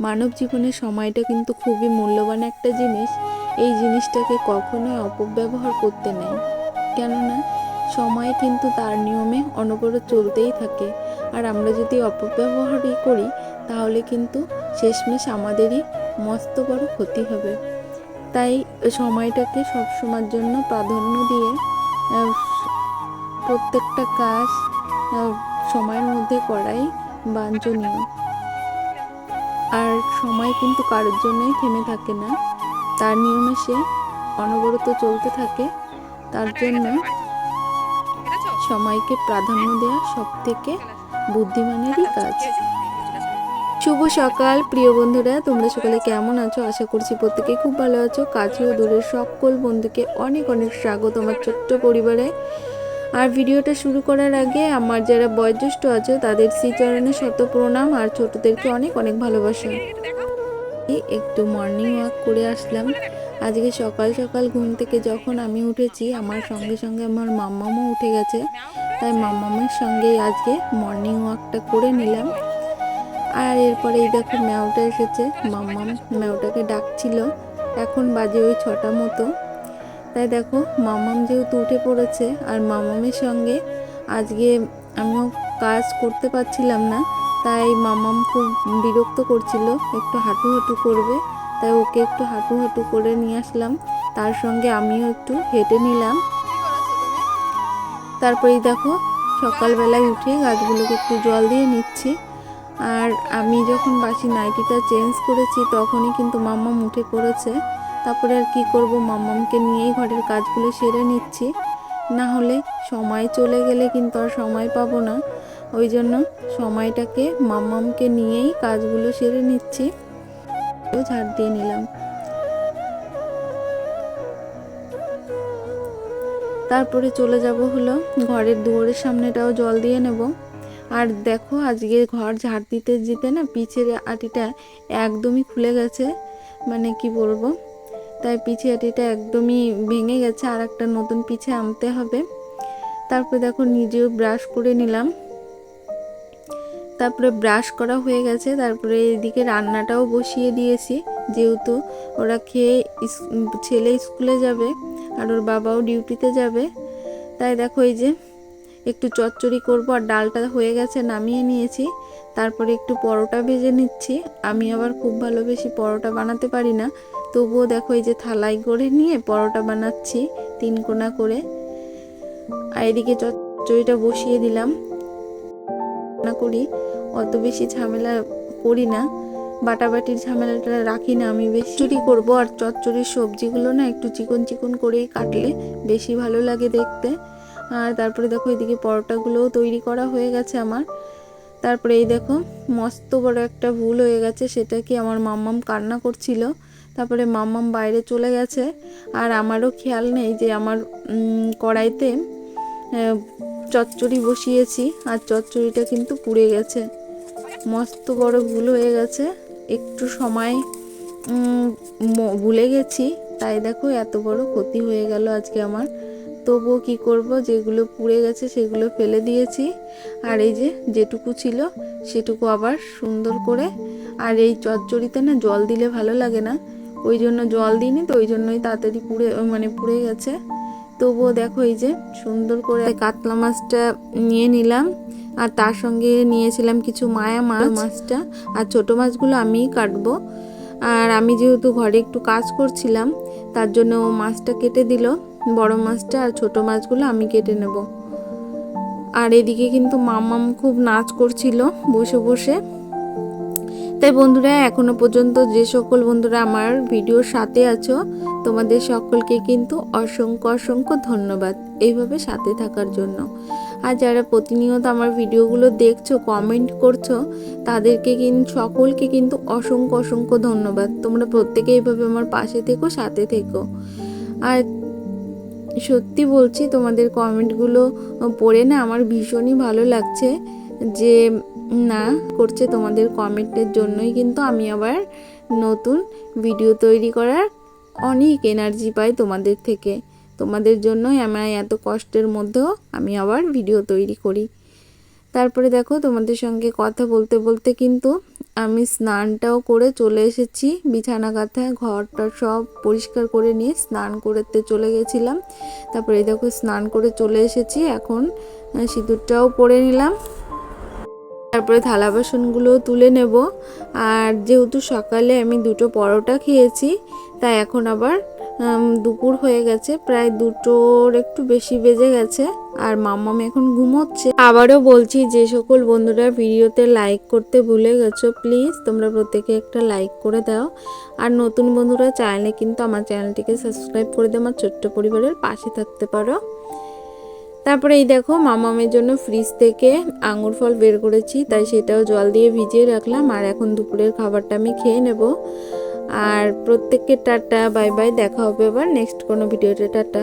মানব জীবনের সময়টা কিন্তু খুবই মূল্যবান একটা জিনিস। এই জিনিসটাকে কখনোই অপব্যবহার করতে নেই। কেননা, সময় কিন্তু তার নিয়মে অনবরত চলতেই থাকে। আর আমরা যদি অপব্যবহারই করি, তাহলে কিন্তু শেষমেশ আমাদেরই মস্ত বড় ক্ষতি হবে। তাই সময়টাকে সব সময়ের জন্য প্রাধান্য দিয়ে প্রত্যেকটা কাজ সময়ের মধ্যে করাই বাঞ্ছনীয়। আর সময় কিন্তু কারোর জন্যই থেমে থাকে না। তার নিয়মে সে অনবরত চলতে থাকে। তার জন্য সময়কে প্রাধান্য দেওয়া সব থেকে বুদ্ধিমানেরই কাজ। শুভ সকাল, প্রিয় বন্ধুরা। তোমরা সকলে কেমন আছো? আশা করছি প্রত্যেকে খুব ভালো আছো। কাছে ও দূরের সকল বন্ধুকে অনেক অনেক স্বাগত আমার ছোট্ট পরিবারে। আর ভিডিওটা শুরু করার আগে আমার যারা বয়োজ্যেষ্ঠ আছে, তাদের শ্রীচরণে শত প্রণাম আর ছোটদেরকে অনেক অনেক ভালোবাসা। একটু মর্নিং ওয়াক করে আসলাম। আজকে সকাল সকাল ঘুম থেকে যখন আমি উঠেছি, আমার সঙ্গে সঙ্গে আমার মাম্মামও উঠে গেছে। তাই মাম্মামের সঙ্গে আজকে মর্নিং ওয়াকটা করে নিলাম। আর এরপরে এই দেখো ম্যাওটা এসেছে। মাম্মাম ম্যাওটাকে ডাকছিল। এখন বাজে ওই ছটা মতো। তাই দেখো, মামাম যেহেতু উঠে পড়েছে, আর মামামের সঙ্গে আজকে আমিও কাজ করতে পারছিলাম না, তাই মামাম খুব বিরক্ত করছিল, একটু হাঁটু হাঁটু করবে, তাই ওকে একটু হাঁটু হাঁটু করে নিয়ে আসলাম, তার সঙ্গে আমিও একটু হেঁটে নিলাম। তারপরেই দেখো, সকালবেলায় উঠে গাছগুলোকে একটু জল দিয়ে নিচ্ছি, আর আমি যখন বাসি নাইটিটা চেঞ্জ করেছি, তখনই কিন্তু মাম্মাম উঠে পড়েছে তারপরে আর কি করব? মাম্মামকে নিয়েই ঘরের কাজগুলো সেরে নিচ্ছি। না হলে সময় চলে গেলে কিন্তু আর সময় পাবো না। ওই জন্য সময়টাকে মাম্মামকে নিয়েই কাজগুলো সেরে নিচ্ছি। ঝাড় দিয়ে নিলাম। তারপরে চলে যাব হলো ঘরের দুয়ারের সামনেটাও জল দিয়ে নেব। আর দেখো আজকে ঘর ঝাড় দিতে দিতে না পিছের আটিটা একদমই খুলে গেছে। মানে কি বলব? তাই পিছে আটিটা একদমই ভেঙে গেছে আর একটা নতুন পিছে আনতে হবে। তারপরে দেখো নিজেও ব্রাশ করে নিলাম। তারপরে ব্রাশ করা হয়ে গেছে, তারপরে এদিকে রান্নাটাও বসিয়ে দিয়েছি। যেহেতু ওরা খেয়ে ছেলে স্কুলে যাবে আর ওর বাবাও ডিউটিতে যাবে। তাই দেখো এই যে একটু চচ্চড়ি করব আর ডালটা হয়ে গেছে নামিয়ে নিয়েছি। তারপরে একটু পরোটা ভেজে নিচ্ছি। আমি আবার খুব ভালোবেসি পরোটা বানাতে পারি না। তবুও দেখো এই যে থালাই করে নিয়ে পরোটা বানাচ্ছি, তিন কোনা করে। আর এদিকে চচ্চড়িটা বসিয়ে দিলাম। না করি, অত বেশি ঝামেলা করি না। বাটাবাটির ঝামেলাটা রাখি না আমি বেশি। চুরি করব আর চচ্চড়ির সবজিগুলো না একটু চিকন চিকন করেই কাটলে বেশি ভালো লাগে দেখতে। আর তারপরে দেখো এদিকে পরোটাগুলোও তৈরি করা হয়ে গেছে আমার। তারপরে এই দেখো, মস্ত বড় একটা ভুল হয়ে গেছে, সেটা কি আমার মাম্মাম কান্না করছিল। তারপরে মাম্মাম বাইরে চলে গেছে। আর আমারও খেয়াল নেই যে আমার কড়াইতে চচ্চড়ি বসিয়েছি। আর চচ্চড়িটা কিন্তু পুড়ে গেছে। মস্ত বড় ভুল হয়ে গেছে। একটু সময় ভুলে গেছি। তাই দেখো এত বড় ক্ষতি হয়ে গেল আজকে আমার। তবুও কি করব? যেগুলো পুড়ে গেছে সেগুলো ফেলে দিয়েছি। আর এই যে যেটুকু ছিল সেটুকু আবার সুন্দর করে। আর এই চচ্চড়িতে না জল দিলে ভালো লাগে না। ওই জন্য জল দিইনি তো ওই জন্যই তাড়াতাড়ি পুড়ে মানে পুড়ে গেছে। তবুও দেখো এই যে সুন্দর করে কাতলা মাছটা নিয়ে নিলাম আর তার সঙ্গে নিয়েছিলাম কিছু মায়া মাছ। মাছটা। আর ছোট মাছগুলো আমিই কাটবো। আর আমি যেহেতু ঘরে একটু কাজ করছিলাম তার জন্য ও মাছটা কেটে দিল বড় মাছটা আর ছোট মাছগুলো আমি কেটে নেব। আর এদিকে কিন্তু মামাম খুব নাচ করছিল বসে বসে। তাই বন্ধুরা, এখনও পর্যন্ত যে সকল বন্ধুরা আমার ভিডিওর সাথে আছো, তোমাদের সকলকে কিন্তু অসংখ্য অসংখ্য ধন্যবাদ এইভাবে সাথে থাকার জন্য। আর যারা প্রতিনিয়ত আমার ভিডিওগুলো দেখছ কমেন্ট করছ, তাদেরকে কিন্তু সকলকে কিন্তু অসংখ্য অসংখ্য ধন্যবাদ। তোমরা প্রত্যেকে এইভাবে আমার পাশে থেকো, সাথে থেকো। আর সত্যি বলছি, তোমাদের কমেন্টগুলো পড়ে না আমার ভীষণই ভালো লাগছে যে না করছে তোমাদের কমেন্টের জন্যই, কিন্তু আমি আবার নতুন ভিডিও তৈরি করার অনেক এনার্জি পাই তোমাদের থেকে। তোমাদের জন্যই আমার এত কষ্টের মধ্যেও আমি আবার ভিডিও তৈরি করি। তারপরে দেখো তোমাদের সঙ্গে কথা বলতে বলতে কিন্তু আমি স্নানটাও করে চলে এসেছি। বিছানা কাঁথায় ঘরটা সব পরিষ্কার করে নিয়ে স্নান করতে চলে গেছিলাম। তারপরে দেখো স্নান করে চলে এসেছি, এখন সিঁদুরটাও পরে নিলাম। তারপরে থালা বাসনগুলো তুলে নেব। আর যেহেতু সকালে আমি দুটো পরোটা খেয়েছি, তাই এখন আবার দুপুর হয়ে গেছে, প্রায় দুটোর একটু বেশি বেজে গেছে, আর মাম্মাম এখন ঘুমোচ্ছে। আবারও বলছি, যে সকল বন্ধুরা ভিডিওতে লাইক করতে ভুলে গেছো প্লিজ তোমরা প্রত্যেকে একটা লাইক করে দাও। আর নতুন বন্ধুরা চাইলে কিন্তু আমার চ্যানেলটিকে সাবস্ক্রাইব করে দিয়ে আমার ছোট্ট পরিবারের পাশে থাকতে পারো। তারপরে এই দেখো মামামের জন্য ফ্রিজ থেকে আঙুর ফল বের করেছি, তাই সেটাও জল দিয়ে ভিজিয়ে রাখলাম। আর এখন দুপুরের খাবারটা আমি খেয়ে নেব। আর প্রত্যেককে টাটা, বাই বাই, দেখা হবে আবার নেক্সট কোনো ভিডিওতে, টাটা।